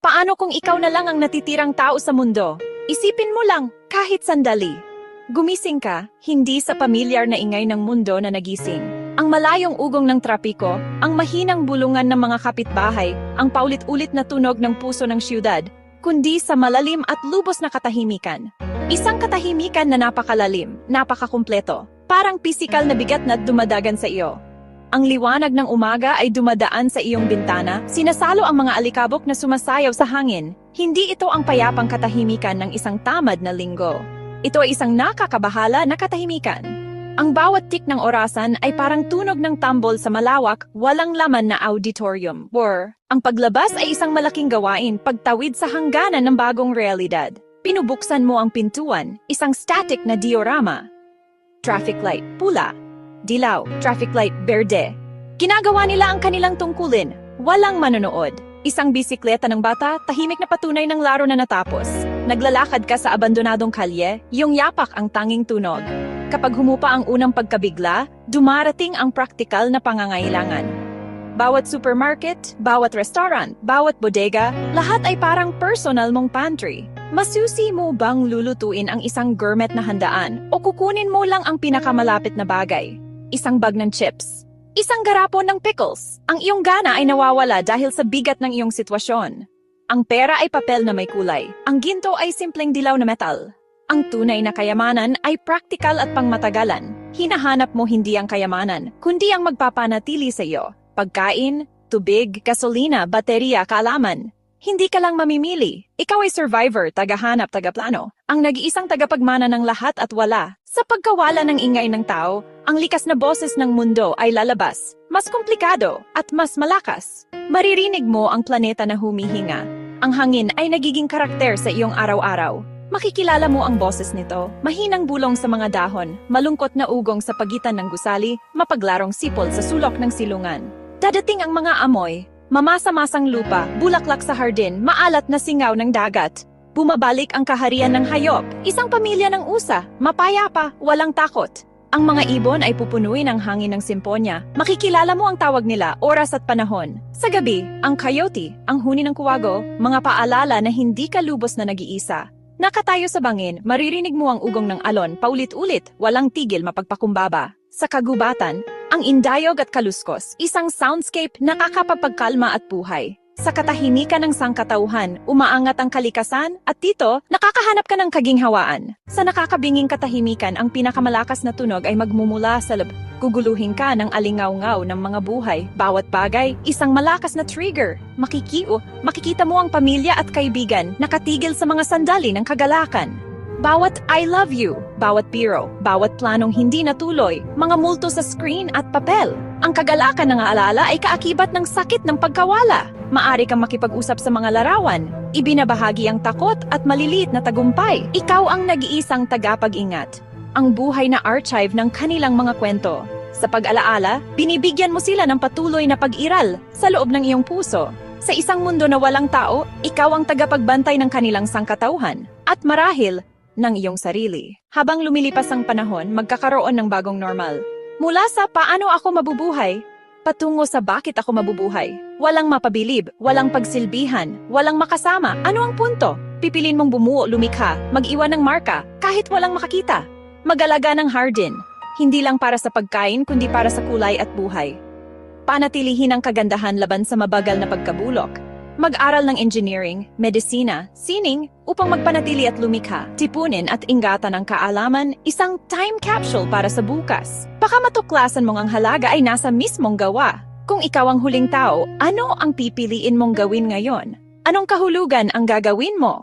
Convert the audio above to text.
Paano kung ikaw na lang ang natitirang tao sa mundo? Isipin mo lang, kahit sandali. Gumising ka, hindi sa pamilyar na ingay ng mundo na nagising. Ang malayong ugong ng trapiko, ang mahinang bulungan ng mga kapitbahay, ang paulit-ulit na tunog ng puso ng siyudad, kundi sa malalim at lubos na katahimikan. Isang katahimikan na napakalalim, napakakumpleto, parang pisikal na bigat na dumadagan sa iyo. Ang liwanag ng umaga ay dumadaan sa iyong bintana, sinasalo ang mga alikabok na sumasayaw sa hangin. Hindi ito ang payapang katahimikan ng isang tamad na linggo. Ito ay isang nakakabahala na katahimikan. Ang bawat tik ng orasan ay parang tunog ng tambol sa malawak, walang laman na auditorium. Or, ang paglabas ay isang malaking gawain, pagtawid sa hangganan ng bagong realidad. Pinubuksan mo ang pintuan, isang static na diorama. Traffic light, pula. Dilaw, traffic light, berde. Ginagawa nila ang kanilang tungkulin. Walang manonood. Isang bisikleta ng bata, tahimik na patunay ng laro na natapos. Naglalakad ka sa abandonadong kalye, yung yapak ang tanging tunog. Kapag humupa ang unang pagkabigla, dumarating ang praktikal na pangangailangan. Bawat supermarket, bawat restaurant, bawat bodega, lahat ay parang personal mong pantry. Masusi mo bang lulutuin ang isang gourmet na handaan o kukunin mo lang ang pinakamalapit na bagay? Isang bag ng chips. Isang garapon ng pickles. Ang iyong gana ay nawawala dahil sa bigat ng iyong sitwasyon. Ang pera ay papel na may kulay. Ang ginto ay simpleng dilaw na metal. Ang tunay na kayamanan ay praktikal at pangmatagalan. Hinahanap mo hindi ang kayamanan, kundi ang magpapanatili sa iyo. Pagkain, tubig, gasolina, baterya, kaalaman. Hindi ka lang mamimili. Ikaw ay survivor, tagahanap, tagaplano. Ang nag-iisang tagapagmana ng lahat at wala. Sa pagkawala ng ingay ng tao, ang likas na boses ng mundo ay lalabas. Mas komplikado at mas malakas. Maririnig mo ang planeta na humihinga. Ang hangin ay nagiging karakter sa iyong araw-araw. Makikilala mo ang boses nito, mahinang bulong sa mga dahon, malungkot na ugong sa pagitan ng gusali, mapaglarong sipol sa sulok ng silungan. Dadating ang mga amoy, mamasa-masang lupa, bulaklak sa hardin, maalat na singaw ng dagat. Bumabalik ang kaharian ng hayop, isang pamilya ng usa, mapayapa, walang takot. Ang mga ibon ay pupunuin ang hangin ng simponya. Makikilala mo ang tawag nila, oras at panahon. Sa gabi, ang coyote, ang huni ng kuwago, mga paalala na hindi ka lubos na nag-iisa. Nakatayo sa bangin, maririnig mo ang ugong ng alon, paulit-ulit, walang tigil mapagpakumbaba. Sa kagubatan, ang indayog at kaluskos, isang soundscape na nakakapagpagkalma at buhay. Sa katahimikan ng sangkatauhan, umaangat ang kalikasan at dito, nakakahanap ka ng kaginhawaan. Sa nakakabinging katahimikan, ang pinakamalakas na tunog ay magmumula sa lab. Guguluhin ka ng alingaw-ngaw ng mga buhay. Bawat bagay, isang malakas na trigger. Makikiu, makikita mo ang pamilya at kaibigan nakatigil sa mga sandali ng kagalakan. Bawat I love you, bawat biro, bawat planong hindi natuloy, mga multo sa screen at papel. Ang kagalakan ng aalala ay kaakibat ng sakit ng pagkawala. Maari kang makipag-usap sa mga larawan. Ibinabahagi ang takot at maliliit na tagumpay. Ikaw ang nag-iisang tagapag-ingat. Ang buhay na archive ng kanilang mga kwento. Sa pag-alaala, binibigyan mo sila ng patuloy na pag-iral sa loob ng iyong puso. Sa isang mundo na walang tao, ikaw ang tagapagbantay ng kanilang sangkatauhan. At marahil, ng iyong sarili. Habang lumilipas ang panahon, magkakaroon ng bagong normal. Mula sa paano ako mabubuhay, patungo sa bakit ako mabubuhay. Walang mapabilib, walang pagsilbihan, walang makasama. Ano ang punto? Pipilin mong bumuo, lumikha, mag-iwan ng marka, kahit walang makakita. Magalaga ng hardin, hindi lang para sa pagkain kundi para sa kulay at buhay. Panatilihin ang kagandahan laban sa mabagal na pagkabulok. Mag-aral ng engineering, medisina, sining upang magpanatili at lumikha, tipunin at ingatan ang kaalaman, isang time capsule para sa bukas. Baka matuklasan mong ang halaga ay nasa mismong gawa. Kung ikaw ang huling tao, ano ang pipiliin mong gawin ngayon? Anong kahulugan ang gagawin mo?